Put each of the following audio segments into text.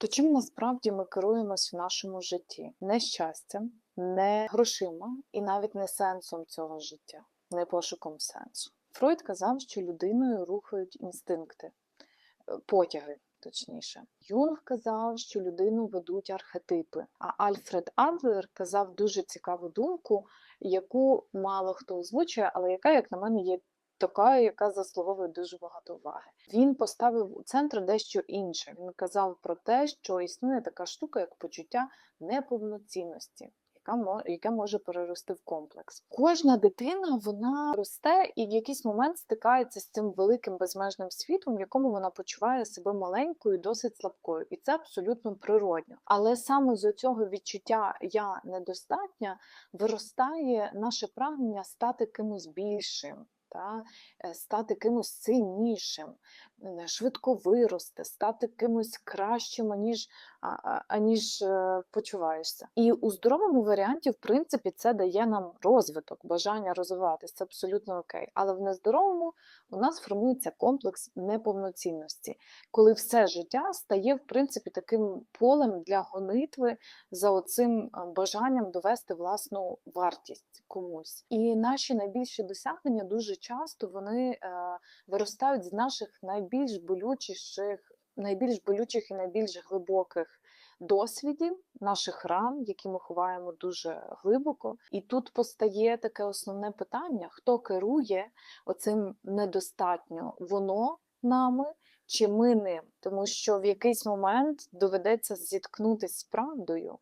То чим насправді ми керуємось в нашому житті? Не щастям, не грошима і навіть не сенсом цього життя, не пошуком сенсу. Фройд казав, що людиною рухають інстинкти, е, потяги. Точніше, Юнг казав, що людину ведуть архетипи. А Альфред Адлер казав дуже цікаву думку, яку мало хто озвучує, але яка, як на мене, є така, яка заслуговує дуже багато уваги. Він поставив у центр дещо інше. Він казав про те, що існує така штука, як почуття неповноцінності. Яке може перерости в комплекс. Кожна дитина вона росте і в якийсь момент стикається з цим великим безмежним світом, в якому вона почуває себе маленькою, досить слабкою, і це абсолютно природньо. Але саме з цього відчуття я недостатня виростає наше прагнення стати кимось більшим. Та е, стати кимось сильнішим, е, швидко вирости, стати кимось кращим, аніж, аніж е, почуваєшся. І у здоровому варіанті, в принципі, це дає нам розвиток, бажання розвиватися. Це абсолютно окей. Але в нездоровому у нас формується комплекс неповноцінності, коли все життя стає, в принципі, таким полем для гонитви за оцим бажанням довести власну вартість комусь. І наші найбільші досягнення дуже часто вони е, виростають з наших найбільш болючих, найбільш болючих і найбільш глибоких досвідів, наших ран, які ми ховаємо дуже глибоко. І тут постає таке основне питання: хто керує оцим недостатньо? Воно нами чи ми ним? Тому що в якийсь момент доведеться зіткнутися з правдою.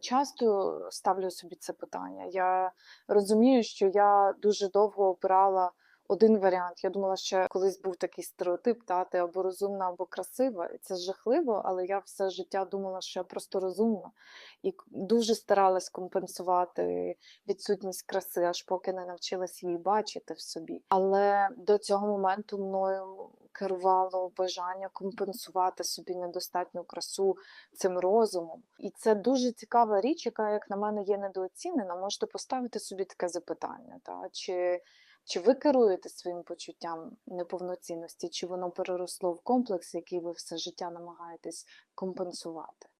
Часто ставлю собі це питання. Я розумію, що я дуже довго обирала один варіант. Я думала, що колись був такий стереотип, та ти або розумна, або красива. І це жахливо, але я все життя думала, що я просто розумна і дуже старалась компенсувати відсутність краси, аж поки не навчилась її бачити в собі. Але до цього моменту мною керувало бажання компенсувати собі недостатню красу цим розумом. І це дуже цікава річ, яка, як на мене, є недооцінена. Можете поставити собі таке запитання, та? чи, чи ви керуєте своїм почуттям неповноцінності, чи воно переросло в комплекс, який ви все життя намагаєтесь компенсувати?